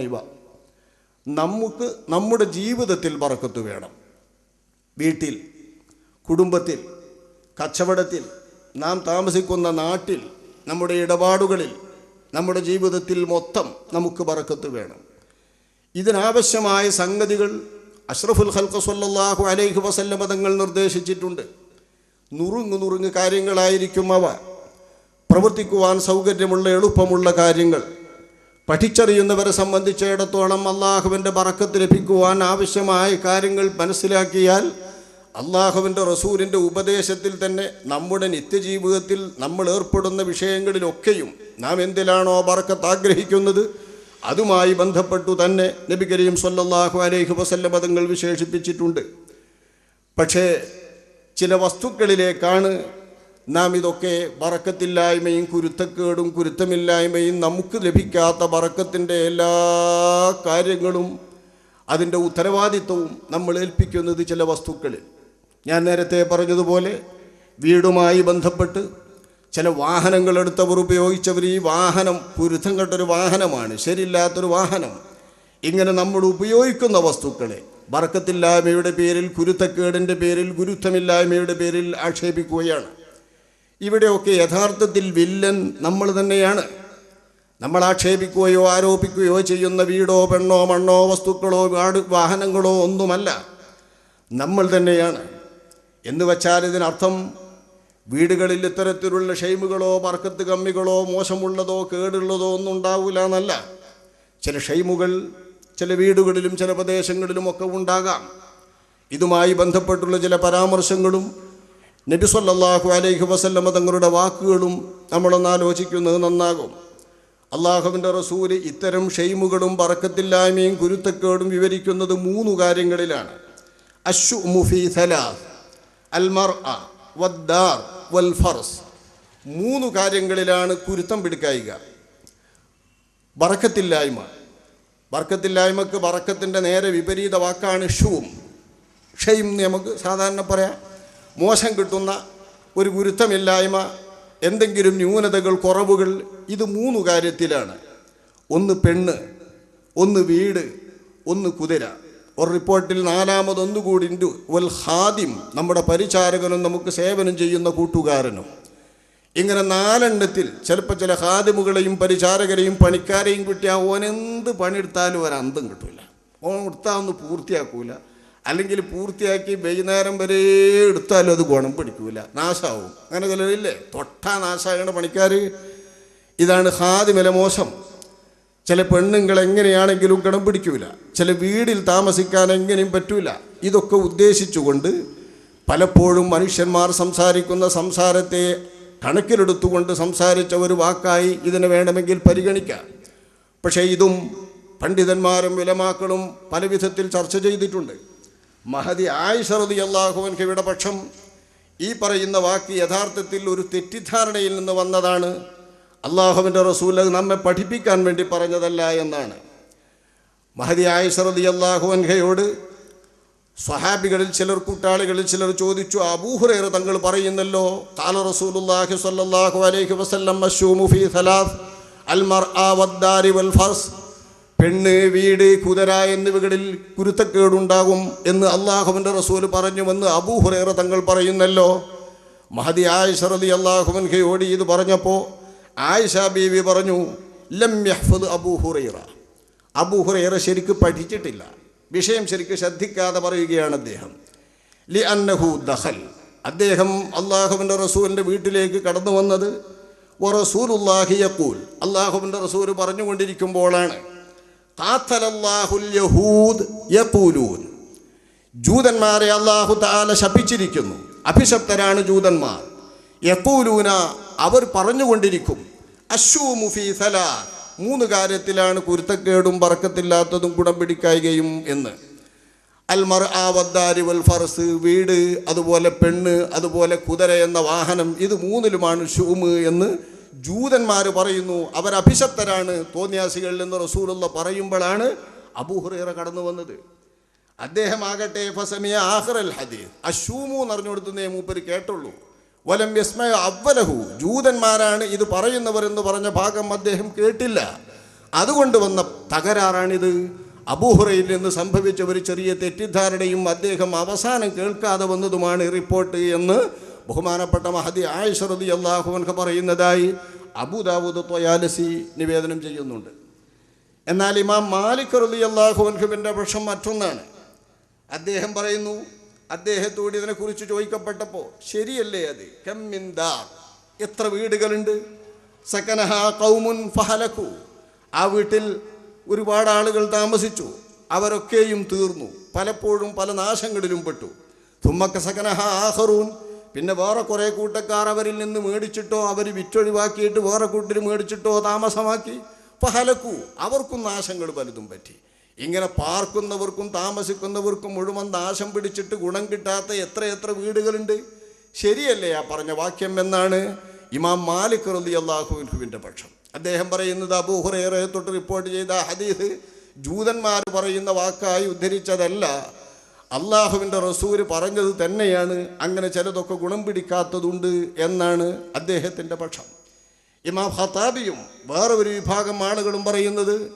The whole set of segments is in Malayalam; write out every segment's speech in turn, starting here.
ഇവ. നമുക്ക് നമ്മുടെ ജീവിതത്തിൽ ബറക്കത്ത് വേണം. വീട്ടിൽ കുടുംബത്തിൽ കച്ചവടത്തിൽ നാം താമസിക്കുന്ന നാട്ടിൽ നമ്മുടെ ഇടപാടുകളിൽ നമ്മുടെ ജീവിതത്തിൽ മൊത്തം നമുക്ക് ബറക്കത്ത് വേണം. ഇതിനാവശ്യമായ സംഗതികൾ അഷ്റഫുൽ ഹൽക്ക സല്ലല്ലാഹു അലൈഹി വസല്ല മതങ്ങൾ നിർദ്ദേശിച്ചിട്ടുണ്ട്. നുറുങ്ങു നുറുങ്ങ് കാര്യങ്ങളായിരിക്കും അവ. പ്രവർത്തിക്കുവാൻ സൗകര്യമുള്ള എളുപ്പമുള്ള കാര്യങ്ങൾ. പഠിച്ചറിയുന്നവരെ സംബന്ധിച്ചിടത്തോളം അള്ളാഹുവിന്റെ പറക്കത്ത് ലഭിക്കുവാൻ ആവശ്യമായ കാര്യങ്ങൾ മനസ്സിലാക്കിയാൽ അള്ളാഹുവിന്റെ റസൂലിന്റെ ഉപദേശത്തിൽ തന്നെ നമ്മുടെ നിത്യജീവിതത്തിൽ നമ്മൾ ഏർപ്പെടുന്ന വിഷയങ്ങളിലൊക്കെയും നാം എന്തിലാണോ ബർക്കത്ത് ആഗ്രഹിക്കുന്നത് അതുമായി ബന്ധപ്പെട്ടു തന്നെ നബി കരീം സല്ലാഹു അലൈഹി വസല്ലം പദങ്ങൾ വിശേഷിപ്പിച്ചിട്ടുണ്ട്. പക്ഷേ ചില വസ്തുക്കളിലേക്കാണ് നാം ഇതൊക്കെ വറക്കത്തില്ലായ്മയും കുരുത്തക്കേടും കുരുത്തമില്ലായ്മയും നമുക്ക് ലഭിക്കാത്ത വറക്കത്തിന്റെ എല്ലാ കാര്യങ്ങളും അതിന്റെ ഉത്തരവാദിത്വവും നമ്മൾ ഏൽപ്പിക്കുന്നത് ചില വസ്തുക്കളിൽ. ഞാൻ നേരത്തെ പറഞ്ഞതുപോലെ വീടുമായി ബന്ധപ്പെട്ട് ചില വാഹനങ്ങൾ എടുത്തവർ ഉപയോഗിച്ചവർ ഈ വാഹനം കുരുത്തം കെട്ടൊരു വാഹനമാണ് ശരിയില്ലാത്തൊരു വാഹനം. ഇങ്ങനെ നമ്മൾ ഉപയോഗിക്കുന്ന വസ്തുക്കളെ വറക്കത്തില്ലായ്മയുടെ പേരിൽ കുരുത്തക്കേടിന്റെ പേരിൽ ഗുരുത്വമില്ലായ്മയുടെ പേരിൽ ആക്ഷേപിക്കുകയാണ്. ഇവിടെയൊക്കെ യഥാർത്ഥത്തിൽ വില്ലൻ നമ്മൾ തന്നെയാണ്. നമ്മൾ ആക്ഷേപിക്കുകയോ ആരോപിക്കുകയോ ചെയ്യുന്ന വീടോ പെണ്ണോ മണ്ണോ വസ്തുക്കളോ വാട് വാഹനങ്ങളോ ഒന്നുമല്ല. നമ്മൾ തന്നെയാണ്. എന്ന് വച്ചാൽ ഇതിനർത്ഥം വീടുകളിൽ ഇത്തരത്തിലുള്ള ഷെയ്മുകളോ പറക്കത്ത് കമ്മികളോ മോശമുള്ളതോ കേടുള്ളതോ ഒന്നും ഉണ്ടാവില്ല എന്നല്ല. ചില ഷെയ്മുകൾ ചില വീടുകളിലും ചില പ്രദേശങ്ങളിലും ഒക്കെ ഉണ്ടാകാം. ഇതുമായി ബന്ധപ്പെട്ടുള്ള ചില പരാമർശങ്ങളും നബി സല്ലല്ലാഹു അലൈഹി വസല്ലമ തങ്ങളുടെ വാക്കുകളും നമ്മളൊന്ന് ആലോചിക്കുന്നത് നന്നാകും. അള്ളാഹുവിന്റെ റസൂൽ ഇത്തരം ഷെയ്മുകളും പറക്കത്തില്ലായ്മയും കുരുത്തക്കേടും വിവരിക്കുന്നത് മൂന്ന് കാര്യങ്ങളിലാണ്. അഷു മുഫി സലാസ് അൽമർ വദ്ദാർ വൽ ഫർസ് മൂന്ന് കാര്യങ്ങളിലാണ് കുരുത്തം പിടിക്കായിക. ബറക്കത്തില്ലായ്മ. വറക്കത്തില്ലായ്മക്ക് ബറക്കത്തിന്റെ നേരെ വിപരീത വാക്കാണ് ഷൂം ഷെയ്ം എന്ന് നമുക്ക് സാധാരണ പറയാം. മോശം കിട്ടുന്ന ഒരു ഗുരുത്തമില്ലായ്മ എന്തെങ്കിലും ന്യൂനതകൾ കുറവുകൾ ഇത് മൂന്ന് കാര്യത്തിലാണ്. ഒന്ന് പെണ്ണ് ഒന്ന് വീട് ഒന്ന് കുതിര. ഒരു റിപ്പോർട്ടിൽ നാലാമതൊന്നുകൂടി ഉണ്ട്. വൽ ഹാദിം നമ്മുടെ പരിചാരകനും നമുക്ക് സേവനം ചെയ്യുന്ന കൂട്ടുകാരനും. ഇങ്ങനെ നാലെണ്ണത്തിൽ ചിലപ്പോൾ ചില ഹാദിമുകളെയും പരിചാരകരെയും പണിക്കാരെയും കിട്ടിയാൽ ഓനെന്ത് പണിയെടുത്താലും ഒരന്തം കിട്ടൂല. കിട്ടില്ല ഓൻ എടുത്താൽ ഒന്ന് പൂർത്തിയാക്കൂല. അല്ലെങ്കിൽ പൂർത്തിയാക്കി വൈകുന്നേരം വരെ എടുത്താലും അത് ഗുണം പിടിക്കൂല. നാശാവും. അങ്ങനെ ചിലരില്ലേ? തൊട്ടാ നാശാകേണ്ട പണിക്കാർ ഇതാണ് ഹാദിമല മോശം. ചില പെണ്ണുങ്ങൾ എങ്ങനെയാണെങ്കിലും ഗണം പിടിക്കൂല. ചില വീടിൽ താമസിക്കാൻ എങ്ങനെയും പറ്റൂല. ഇതൊക്കെ ഉദ്ദേശിച്ചുകൊണ്ട് പലപ്പോഴും മനുഷ്യന്മാർ സംസാരിക്കുന്ന സംസാരത്തെ കണക്കിലെടുത്തുകൊണ്ട് സംസാരിച്ച ഒരു വാക്കായി ഇതിനെ വേണമെങ്കിൽ പരിഗണിക്കാം. പക്ഷേ ഇതും പണ്ഡിതന്മാരും വിലമാക്കളും പല വിധത്തിൽ ചർച്ച ചെയ്തിട്ടുണ്ട്. മഹതി ആയിഷറതി അള്ളാഹുവൻകയുടെ പക്ഷം ഈ പറയുന്ന വാക്ക് യഥാർത്ഥത്തിൽ ഒരു തെറ്റിദ്ധാരണയിൽ നിന്ന് വന്നതാണ്. അള്ളാഹുവിന്റെ റസൂൽ അത് നമ്മെ പഠിപ്പിക്കാൻ വേണ്ടി പറഞ്ഞതല്ല എന്നാണ്. മഹതി ആയിഷറതി അള്ളാഹുവൻഹയോട് സ്വഹാബികളിൽ ചിലർ കൂട്ടാളികളിൽ ചിലർ ചോദിച്ചു അബൂഹുറേർ തങ്ങൾ പറയുന്നല്ലോ കാല റസൂലുല്ലാഹി സ്വല്ലല്ലാഹു അലൈഹി വസല്ലം മശൂമു ഫീ സലാസ് അൽ മർആ വദ്ദാരി വൽ ഫർസ് പെണ്ണ് വീട് കുതിര എന്നിവകളിൽ കുരുത്തക്കേടുണ്ടാകും എന്ന് അള്ളാഹുവിന്റെ റസൂൽ പറഞ്ഞുവെന്ന് അബൂഹുറേറ തങ്ങൾ പറയുന്നല്ലോ. മഹദി ആയിഷ റളി അള്ളാഹുവിൻഹയോട് ഇത് പറഞ്ഞപ്പോൾ ആയിഷ ബീവി പറഞ്ഞു ലം യഹ്ഫദ് അബൂഹുറൈറ അബൂഹുറൈറ ശരിക്ക് പഠിച്ചിട്ടില്ല. വിഷയം ശരിക്ക് ശ്രദ്ധിക്കാതെ പറയുകയാണ് അദ്ദേഹം. ലി അന്നഹു ദഹൽ അദ്ദേഹം അള്ളാഹുവിന്റെ റസൂലിന്റെ വീട്ടിലേക്ക് കടന്നു വന്നത് ഒ റസൂൽ ഉള്ളാഹിയക്കൂൽ അള്ളാഹുവിന്റെ റസൂൽ പറഞ്ഞുകൊണ്ടിരിക്കുമ്പോഴാണ്. യഹൂദ് ജൂതന്മാരെ അള്ളാഹു താല ശപിച്ചിരിക്കുന്നു. അഭിശപ്തരാണ് ജൂതന്മാർ. യക്കൂലൂന അവർ പറഞ്ഞുകൊണ്ടിരിക്കും. അശു മുഫി മൂന്ന് കാര്യത്തിലാണ് കുരുത്തക്കേടും പറക്കത്തില്ലാത്തതും കുടം പിടിക്കായികയും എന്ന്. അൽമർ ആ വദ്ദാരി വൽ ഫർസ് വീട് അതുപോലെ പെണ്ണ് അതുപോലെ കുതിര എന്ന വാഹനം ഇത് മൂന്നിലുമാണ് ഷൂമ് എന്ന് ജൂതന്മാർ പറയുന്നു അവരഭിശപ്തരാണ്. തോന്നിയാസികളിൽ നിന്ന് റസൂലുള്ള പറയുമ്പോഴാണ് അബൂഹുറേറ കടന്നു വന്നത്. അദ്ദേഹം അദ്ദേഹമാകട്ടെ ഫസമിയ ആഹ്റൽ ഹദീസ്. അശൂമു എന്ന് പറഞ്ഞു കൊടുത്തുന്നേ മൂപ്പര് കേട്ടുള്ളൂ. വലം യസ്മയ അവലഹു ജൂതന്മാരാണ് ഇത് പറയുന്നവർ എന്ന് പറഞ്ഞ ഭാഗം അദ്ദേഹം കേട്ടില്ല. അതുകൊണ്ട് വന്ന തകരാറാണിത്. അബൂഹുറയിൽ നിന്ന് സംഭവിച്ച ഒരു ചെറിയ തെറ്റിദ്ധാരണയും അദ്ദേഹം അവസാനം കേൾക്കാതെ വന്നതുമാണ് റിപ്പോർട്ട് എന്ന് ബഹുമാനപ്പെട്ട മഹദി ആയിഷറതി അള്ളാഹുവൻഖ പറയുന്നതായി അബുദാവൂദ് തൊയാലസി നിവേദനം ചെയ്യുന്നുണ്ട്. എന്നാൽ ഇമാം മാലിക് റലി അള്ളാഹുവൻഖുവിന്റെ പക്ഷം മറ്റൊന്നാണ്. അദ്ദേഹം പറയുന്നു അദ്ദേഹത്തോട് ഇതിനെക്കുറിച്ച് ചോദിക്കപ്പെട്ടപ്പോൾ ശരിയല്ലേ അത്? കമ്മിന്ദാർ എത്ര വീടുകളുണ്ട്? സക്കനഹ കൗമുൻ ഫഹലക്കു ആ വീട്ടിൽ ഒരുപാട് ആളുകൾ താമസിച്ചു. അവരൊക്കെയും തീർന്നു. പലപ്പോഴും പല നാശങ്ങളിലും പെട്ടു. തുമ്മക്ക സകനഹ ആഹറൂൻ പിന്നെ വേറെ കുറേ കൂട്ടക്കാർ അവരിൽ നിന്ന് മേടിച്ചിട്ടോ അവർ വിറ്റൊഴിവാക്കിയിട്ട് വേറെ കൂട്ടർ മേടിച്ചിട്ടോ താമസമാക്കി. ഫഹലക്കു അവർക്കും നാശങ്ങൾ പലതും പറ്റി. ഇങ്ങനെ പാർക്കുന്നവർക്കും താമസിക്കുന്നവർക്കും മുഴുവൻ നാശം പിടിച്ചിട്ട് ഗുണം കിട്ടാത്ത എത്ര എത്ര വീടുകളുണ്ട്. ശരിയല്ലേ ആ പറഞ്ഞ വാക്യം എന്നാണ് ഇമാം മാലിക് റലി അള്ളാഹുവിന്റെ പക്ഷം. അദ്ദേഹം പറയുന്നത് അബൂഹുറേറെ തൊട്ട് റിപ്പോർട്ട് ചെയ്ത ഹദീസ് ജൂതന്മാർ പറയുന്ന വാക്കായി ഉദ്ധരിച്ചതല്ല. അള്ളാഹുവിന്റെ റസൂര് പറഞ്ഞത് തന്നെയാണ്. അങ്ങനെ ചിലതൊക്കെ ഗുണം പിടിക്കാത്തതുണ്ട് എന്നാണ് അദ്ദേഹത്തിന്റെ പക്ഷം. ഇമാം ഖത്താബിയും വേറെ ഒരു വിഭാഗം ആളുകളും പറയുന്നത്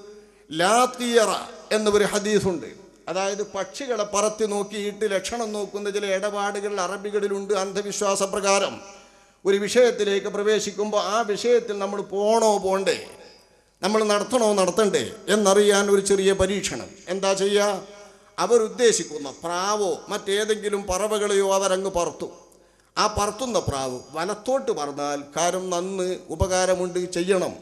ലാത്തിയറ എന്നൊരു ഹദീസുണ്ട്. അതായത് പക്ഷികളെ പറത്തി നോക്കിയിട്ട് ലക്ഷണം നോക്കുന്ന ചില ഇടപാടുകൾ അറബികളിലുണ്ട്. അന്ധവിശ്വാസ പ്രകാരം ഒരു വിഷയത്തിലേക്ക് പ്രവേശിക്കുമ്പോൾ ആ വിഷയത്തിൽ നമ്മൾ പോണോ പോണ്ടേ? നമ്മൾ നടത്തണോ നടത്തണ്ടേ? എന്നറിയാൻ ഒരു ചെറിയ പരീക്ഷണം. എന്താ ചെയ്യുക? അവരുദ്ദേശിക്കുന്ന പ്രാവോ മറ്റേതെങ്കിലും പറവകളെയോ അവരങ്ങ് പറത്തും. ആ പറത്തുന്ന പ്രാവ് വലത്തോട്ട് പറഞ്ഞാൽ കാര്യം നന്ന് ഉപകാരമുണ്ട് ചെയ്യണം.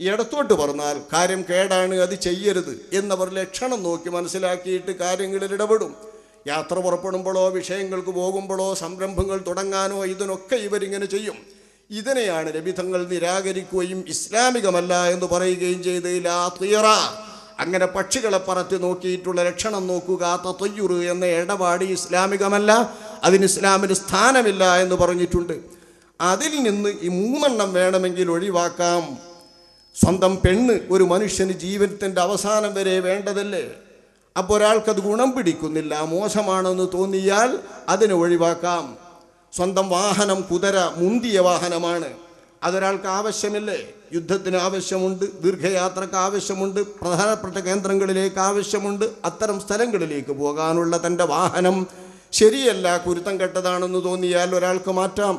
ഇടത്തോട്ട് പറഞ്ഞാൽ കാര്യം കേടാണ് അത് ചെയ്യരുത് എന്നവർ ലക്ഷണം നോക്കി മനസ്സിലാക്കിയിട്ട് കാര്യങ്ങളിൽ ഇടപെടും. യാത്ര പുറപ്പെടുമ്പോഴോ വിഷയങ്ങൾക്ക് പോകുമ്പോഴോ സംരംഭങ്ങൾ തുടങ്ങാനോ ഇതിനൊക്കെ ഇവരിങ്ങനെ ചെയ്യും. ഇതിനെയാണ് രവിധങ്ങൾ നിരാകരിക്കുകയും ഇസ്ലാമികമല്ല എന്ന് പറയുകയും ചെയ്ത് ലാ തീറ അങ്ങനെ പക്ഷികളെ പറത്തി നോക്കിയിട്ടുള്ള ലക്ഷണം നോക്കുക തയ്യുറ് എന്ന ഇടപാട് ഇസ്ലാമികമല്ല അതിന് ഇസ്ലാമിന് സ്ഥാനമില്ല എന്ന് പറഞ്ഞിട്ടുണ്ട്. അതിൽ നിന്ന് ഈ മൂന്നെണ്ണം വേണമെങ്കിൽ ഒഴിവാക്കാം. സ്വന്തം പെണ്ണ് ഒരു മനുഷ്യന് ജീവിതത്തിന്റെ അവസാനം വരെ വേണ്ടതല്ലേ? അപ്പോൾ ഒരാൾക്കത് ഗുണം പിടിക്കുന്നില്ല മോശമാണെന്ന് തോന്നിയാൽ അതിനെ ഒഴിവാക്കാം. സ്വന്തം വാഹനം കുതിര മുന്തിയ വാഹനമാണ്. അതൊരാൾക്ക് ആവശ്യമില്ലേ? യുദ്ധത്തിന് ആവശ്യമുണ്ട് ദീർഘയാത്രക്ക് ആവശ്യമുണ്ട് പ്രധാനപ്പെട്ട കേന്ദ്രങ്ങളിലേക്ക് ആവശ്യമുണ്ട് അത്തരം സ്ഥലങ്ങളിലേക്ക് പോകാനുള്ള തന്റെ വാഹനം ശരിയല്ല കുരുത്തം കെട്ടതാണെന്ന് തോന്നിയാൽ ഒരാൾക്ക് മാറ്റാം.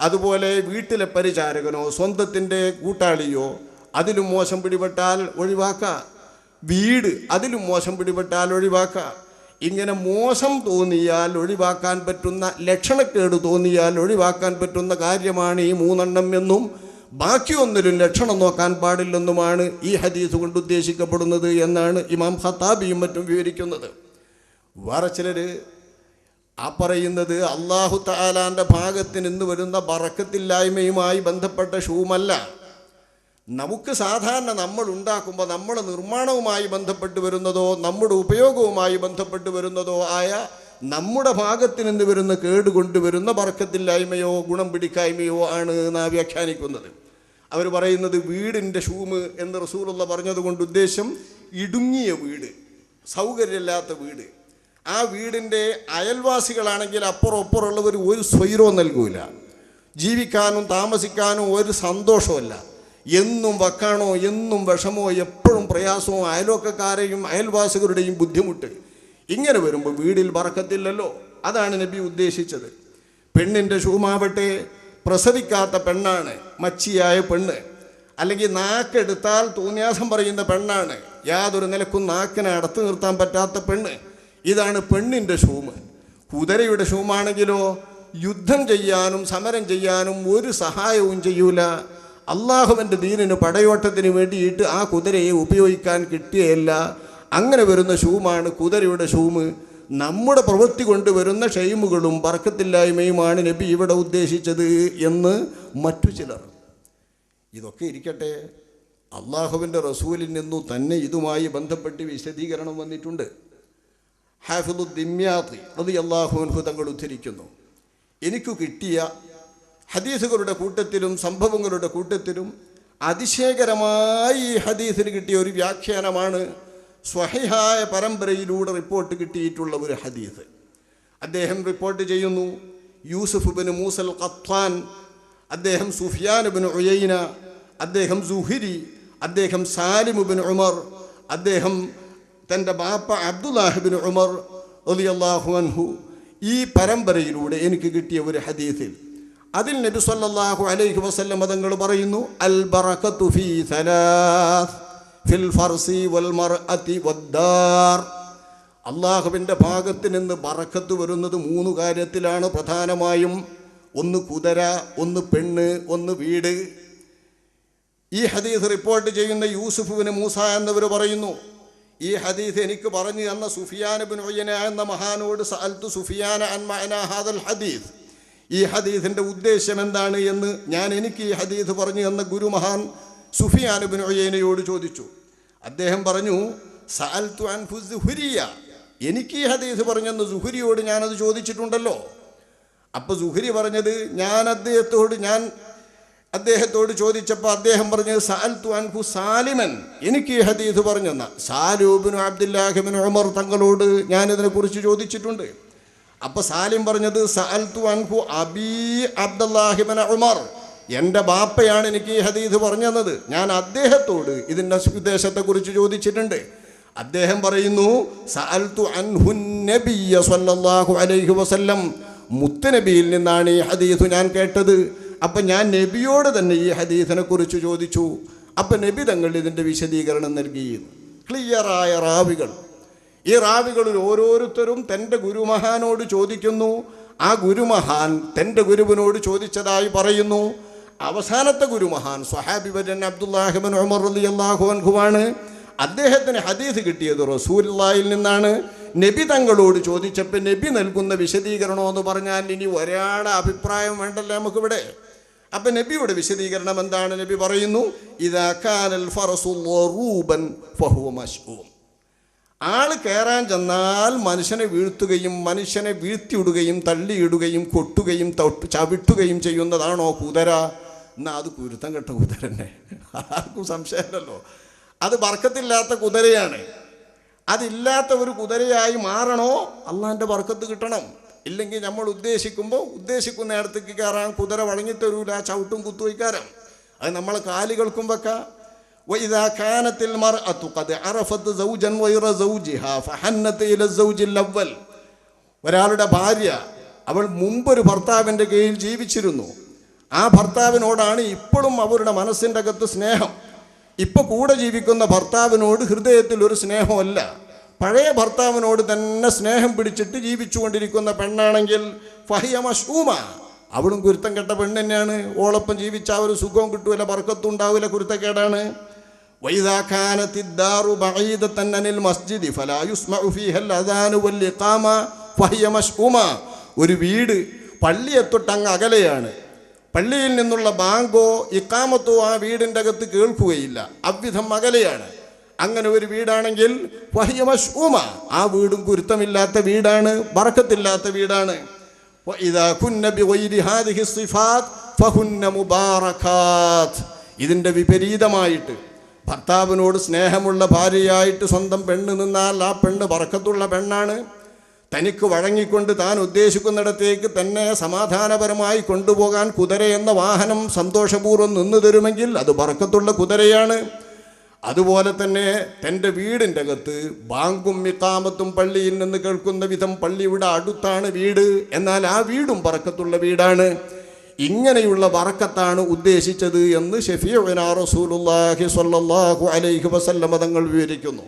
അതുപോലെ വീട്ടിലെ പരിചാരകനോ സ്വന്തത്തിന്റെ കൂട്ടാളിയോ അതിലും മോശം പിടിപെട്ടാൽ ഒഴിവാക്കുക വീട് അതിലും മോശം പിടിപെട്ടാൽ ഒഴിവാക്കുക ഇങ്ങനെ മോശം തോന്നിയാൽ ഒഴിവാക്കാൻ പറ്റുന്ന ലക്ഷണക്കേട് തോന്നിയാൽ ഒഴിവാക്കാൻ പറ്റുന്ന കാര്യമാണ് ഈ മൂന്നെണ്ണം എന്നും ബാക്കിയൊന്നിലും ലക്ഷണം നോക്കാൻ പാടില്ലെന്നുമാണ് ഈ ഹദീസ് കൊണ്ട് ഉദ്ദേശിക്കപ്പെടുന്നത് എന്നാണ് ഇമാം ഹത്താബിയും മറ്റും വിവരിക്കുന്നത്. വേറെ ചിലർ ആ പറയുന്നത് അള്ളാഹു താലാന്റെ ഭാഗത്ത് നിന്ന് വരുന്ന ബറക്കത്തില്ലായ്മയുമായി ബന്ധപ്പെട്ട ഷൂമല്ല. നമുക്ക് സാധാരണ നമ്മൾ ഉണ്ടാക്കുമ്പോൾ നമ്മുടെ നിർമ്മാണവുമായി ബന്ധപ്പെട്ട് വരുന്നതോ നമ്മുടെ ഉപയോഗവുമായി ബന്ധപ്പെട്ട് വരുന്നതോ ആയ നമ്മുടെ ഭാഗത്ത് നിന്ന് വരുന്ന കേട് കൊണ്ടുവരുന്ന ബറക്കത്തില്ലായ്മയോ ഗുണം പിടിക്കായ്മയോ ആണ് നാ വ്യാഖ്യാനിക്കുന്നത്. അവർ പറയുന്നത് വീടിന്റെ ഷൂമ് എന്ന് റസൂലുള്ള പറഞ്ഞതുകൊണ്ട് ഉദ്ദേശം ഇടുങ്ങിയ വീട് സൗകര്യമില്ലാത്ത വീട്. ആ വീടിന്റെ അയൽവാസികളാണെങ്കിൽ അപ്പുറം അപ്പുറമുള്ളവർ ഒരു സ്വൈരവും നൽകൂല. ജീവിക്കാനും താമസിക്കാനും ഒരു സന്തോഷമല്ല എന്നും വക്കാണോ എന്നും വിഷമോ എപ്പോഴും പ്രയാസമോ അയൽവക്കക്കാരെയും അയൽവാസികളുടെയും ബുദ്ധിമുട്ട്. ഇങ്ങനെ വരുമ്പോൾ വീടിൽ പറക്കത്തില്ലല്ലോ. അതാണ് നബി ഉദ്ദേശിച്ചത്. പെണ്ണിന്റെ ഷൂമാവട്ടെ പ്രസവിക്കാത്ത പെണ്ണാണ് മച്ചിയായ പെണ്ണ്. അല്ലെങ്കിൽ നാക്കെടുത്താൽ തോന്നിയാസം പറയുന്ന പെണ്ണാണ് യാതൊരു നിലക്കും നാക്കിനെ അടുത്ത് നിർത്താൻ പറ്റാത്ത പെണ്ണ്. ഇതാണ് പെണ്ണിന്റെ ഷൂമ്. കുതിരയുടെ ഷൂമാണെങ്കിലോ യുദ്ധം ചെയ്യാനും സമരം ചെയ്യാനും ഒരു സഹായവും ചെയ്യൂല. അള്ളാഹുവിന്റെ ദീനിന് പടയോട്ടത്തിന് വേണ്ടിയിട്ട് ആ കുതിരയെ ഉപയോഗിക്കാൻ കിട്ടിയല്ല അങ്ങനെ വരുന്ന ഷൂമാണ് കുതിരയുടെ ഷൂമ്. നമ്മുടെ പ്രവൃത്തി കൊണ്ട് വരുന്ന ഷെയ്മുകളും പറക്കത്തില്ലായ്മയുമാണ് നബി ഇവിടെ ഉദ്ദേശിച്ചത് എന്ന് മറ്റു ചിലർ. ഇതൊക്കെ ഇരിക്കട്ടെ. അള്ളാഹുവിന്റെ റസൂലിൽ നിന്നു തന്നെ ഇതുമായി ബന്ധപ്പെട്ട് വിശദീകരണം വന്നിട്ടുണ്ട്. ഹാഫിദുദ്ദിമ്യാത്തി അത് അള്ളാഹുൻഹു തങ്ങൾ ഉദ്ധരിക്കുന്നു. എനിക്ക് കിട്ടിയ ഹദീസുകളുടെ കൂട്ടത്തിലും സംഭവങ്ങളുടെ കൂട്ടത്തിലും അതിശയകരമായി ഈ ഹദീസിന് കിട്ടിയ ഒരു വ്യാഖ്യാനമാണ് സ്വഹിഹായ പരമ്പരയിലൂടെ റിപ്പോർട്ട് കിട്ടിയിട്ടുള്ള ഒരു ഹദീസ്. അദ്ദേഹം റിപ്പോർട്ട് ചെയ്യുന്നു യൂസുഫ് ബിൻ മൂസൽ ഖത്വാൻ അദ്ദേഹം സുഫിയാൻ ബിൻ ഉയൈന അദ്ദേഹം സുഹിരി അദ്ദേഹം സാലിമു ബിൻ ഉമർ അദ്ദേഹം തന്റെ ബാപ്പ അബ്ദുല്ലാഹിബിൻ ഉമർ റളിയല്ലാഹു അൻഹു ഈ പരമ്പരയിലൂടെ എനിക്ക് കിട്ടിയ ഒരു ഹദീസിൽ. അതിൽ നബി സല്ലല്ലാഹു അലൈഹി വസല്ലം തങ്ങൾ പറയുന്നു അൽ ബറകത്തു ഫീ സലാസ് ഫിൽ ഫർസി വൽ മർഅതി വദ്ദാർ അള്ളാഹുവിന്റെ ഭാഗത്ത് നിന്ന് ബറക്കത്ത് വരുന്നത് മൂന്ന് കാര്യത്തിലാണ് പ്രധാനമായും. ഒന്ന് കുതിര ഒന്ന് പെണ്ണ് ഒന്ന് വീട്. ഈ ഹദീസ് റിപ്പോർട്ട് ചെയ്യുന്ന യൂസുഫുവിന് മൂസ എന്നവർ പറയുന്നു ഈ ഹദീസ് എനിക്ക് പറഞ്ഞു തന്ന സുഫിയാൻ ബിൻ ഉയ്യന എന്ന മഹാനോട് സഅൽത്തു സുഫിയാന അൻ മഅന ഹാദൽ ഹദീസ്. ഈ ഹദീസിന്റെ ഉദ്ദേശം എന്താണ് എന്ന് ഞാൻ എനിക്ക് ഈ ഹദീസ് പറഞ്ഞു എന്ന ഗുരു മഹാൻ ബിൻ ഉയ്യനയോട് ചോദിച്ചു. അദ്ദേഹം പറഞ്ഞു ഫുസ്ഹുരിയ എനിക്ക് ഈ ഹദീസ് പറഞ്ഞെന്ന് സുഹുരിയോട് ഞാനത് ചോദിച്ചിട്ടുണ്ടല്ലോ. അപ്പോൾ സുഹുരി പറഞ്ഞത് ഞാൻ അദ്ദേഹത്തോട് ഞാൻ അദ്ദേഹത്തോട് ചോദിച്ചപ്പോൾ അദ്ദേഹം പറഞ്ഞത് സഅൽത്തു അൻഫു സാലിമൻ. എനിക്ക് ഈ ഹദീസ് പറഞ്ഞെന്ന. സാലൂബിനു അബ്ദുല്ലാഹിബിൻ ഉമർ തങ്ങളോട് ഞാൻ ഇതിനെക്കുറിച്ച് ചോദിച്ചിട്ടുണ്ട്. അപ്പോൾ സാലിം പറഞ്ഞത് സഅൽത്തു അൻഹു അബീ അബ്ദുല്ലാഹിബിൻ ഉമർ. എന്റെ ബാപ്പയാണ് എനിക്ക് ഈ ഹദീദ് പറഞ്ഞു തന്നത്. ഞാൻ അദ്ദേഹത്തോട് ഇതിന്റെ ഉദ്ദേശത്തെക്കുറിച്ച് ചോദിച്ചിട്ടുണ്ട്. അദ്ദേഹം പറയുന്നു സഅൽത്തു അൻഹു നബിയ അലൈഹി വസല്ലം. മുത്തനബിയിൽ നിന്നാണ് ഈ ഹദീസ് ഞാൻ കേട്ടത്. അപ്പം ഞാൻ നബിയോട് തന്നെ ഈ ഹദീസിനെ കുറിച്ച് ചോദിച്ചു. അപ്പം നബി തങ്ങൾ ഇതിന്റെ വിശദീകരണം നൽകി. ക്ലിയറായ റാവികൾ. ഈ റാവികളിൽ ഓരോരുത്തരും തന്റെ ഗുരുമഹാനോട് ചോദിക്കുന്നു. ആ ഗുരുമഹാൻ തന്റെ ഗുരുവിനോട് ചോദിച്ചതായി പറയുന്നു. അവസാനത്തെ ഗുരുമഹാൻ സ്വഹാബി വരൻ അബ്ദുല്ലാഹിബൻ ഉമർ റളിയല്ലാഹു അൻഹുവാണ്. അദ്ദേഹത്തിന് ഹദീസ് കിട്ടിയത് റസൂലുള്ളാഹിൽ നിന്നാണ്. നബി തങ്ങളോട് ചോദിച്ചപ്പോൾ നബി നൽകുന്ന വിശദീകരണം എന്ന് പറഞ്ഞാൽ ഇനി ഒരാളെ അഭിപ്രായം വേണ്ടല്ലോ നമുക്കിവിടെ? അപ്പം നബിയുടെ വിശദീകരണം എന്താണ്? നബി പറയുന്നു ഇതാ കാനൽ ഫറസു റൂബൻ ഫഹുവ ആൾ കയറാൻ ചെന്നാൽ മനുഷ്യനെ വീഴ്ത്തുകയും മനുഷ്യനെ വീഴ്ത്തിയിടുകയും തള്ളിയിടുകയും കൊട്ടുകയും ചവിട്ടുകയും ചെയ്യുന്നതാണോ കുതിര? എന്നാ അത് കുരുത്തം കെട്ട കുതിര തന്നെ ആർക്കും സംശയമല്ലോ അത് ബർക്കത്തില്ലാത്ത കുതിരയാണ്. അതില്ലാത്ത ഒരു കുതിരയായി മാറണോ? അള്ളാന്റെ ബർക്കത്ത് കിട്ടണം. ഇല്ലെങ്കിൽ നമ്മൾ ഉദ്ദേശിക്കുമ്പോൾ ഉദ്ദേശിക്കുന്ന ഇടത്തേക്ക് കയറാൻ കുതിര വഴങ്ങിത്തരൂല ചവിട്ടും കുത്തുവയ്ക്കാരം അത് നമ്മളെ കാലുകൾക്കും വെക്കാം. وإذا كانت المرأة قد عرفت زوجا غير زوجها فحنت إلى الزوج الأول ഒരാളുടെ ഭാര്യ അവൾ മുമ്പൊരു ഭർത്താവിൻ്റെ കീഴിൽ ജീവിച്ചിരുന്നു ആ ഭർത്താവിനോടാണ് ഇപ്പോഴും അവരുടെ മനസ്സിൻ്റെ അകത്ത് സ്നേഹം ഇപ്പോൾ കൂടെ ജീവിക്കുന്ന ഭർത്താവിനോട് ഹൃദയത്തിൽ ഒരു സ്നേഹമല്ല പഴയ ഭർത്താവിനോട് തന്നെ സ്നേഹം പിടിച്ചിട്ട് ജീവിച്ചുകൊണ്ടിരിക്കുന്ന പെണ്ണാണെങ്കിൽ ഫഹിയ മഷൂമ അവളും കുരുത്തം കെട്ട പെണ്ണ് തന്നെയാണ് ഓളൊപ്പം ജീവിച്ച ആ ഒരു സുഖവും കിട്ടൂല ബർക്കത്തും ഉണ്ടാവില്ല കുരുത്തക്കേടാണ് وإذا كانت الدار بعيدة عن المسجد فلا يسمع فيها الأذان والإقامة فهي مشؤومة ഒരു വീട് പള്ളിയെ അങ്ങ് അകലെയാണ്. പള്ളിയിൽ നിന്നുള്ള ബാങ്കോ ഇക്കാമത്തോ ആ വീടിന്റെ അകത്ത് കേൾക്കുകയില്ല. അവിധം അകലെയാണ്. അങ്ങനെ ഒരു വീടാണെങ്കിൽ വഹ്യമശൂമ ആ വീടും കുരുത്തമില്ലാത്ത വീടാണ്. വറക്കത്തില്ലാത്ത വീടാണ്. ഇതിന്റെ വിപരീതമായിട്ട് ഭർത്താവിനോട് സ്നേഹമുള്ള ഭാര്യയായിട്ട് സ്വന്തം പെണ്ണ് നിന്നാൽ ആ പെണ്ണ് പറക്കത്തുള്ള പെണ്ണാണ്. തനിക്ക് വഴങ്ങിക്കൊണ്ട് താൻ ഉദ്ദേശിക്കുന്നിടത്തേക്ക് തന്നെ സമാധാനപരമായി കൊണ്ടുപോകാൻ കുതിര എന്ന വാഹനം സന്തോഷപൂർവം നിന്നു തരുമെങ്കിൽ അത് പറക്കത്തുള്ള കുതിരയാണ്. അതുപോലെ തന്നെ തന്റെ വീടിന്റെ അകത്ത് ബാങ്കും മിക്കാമത്തും പള്ളിയിൽ നിന്ന് കേൾക്കുന്ന വിധം പള്ളിയുടെ അടുത്താണ് വീട്. എന്നാൽ ആ വീടും പറക്കത്തുള്ള വീടാണ്. ഇങ്ങനെയുള്ള വറക്കത്താണ് ഉദ്ദേശിച്ചത് എന്ന് ഷെഫിയുന റസൂലുള്ളാഹി സ്വല്ലല്ലാഹു അലൈഹി വസല്ലമ തങ്ങൾ വിവരിക്കുന്നു.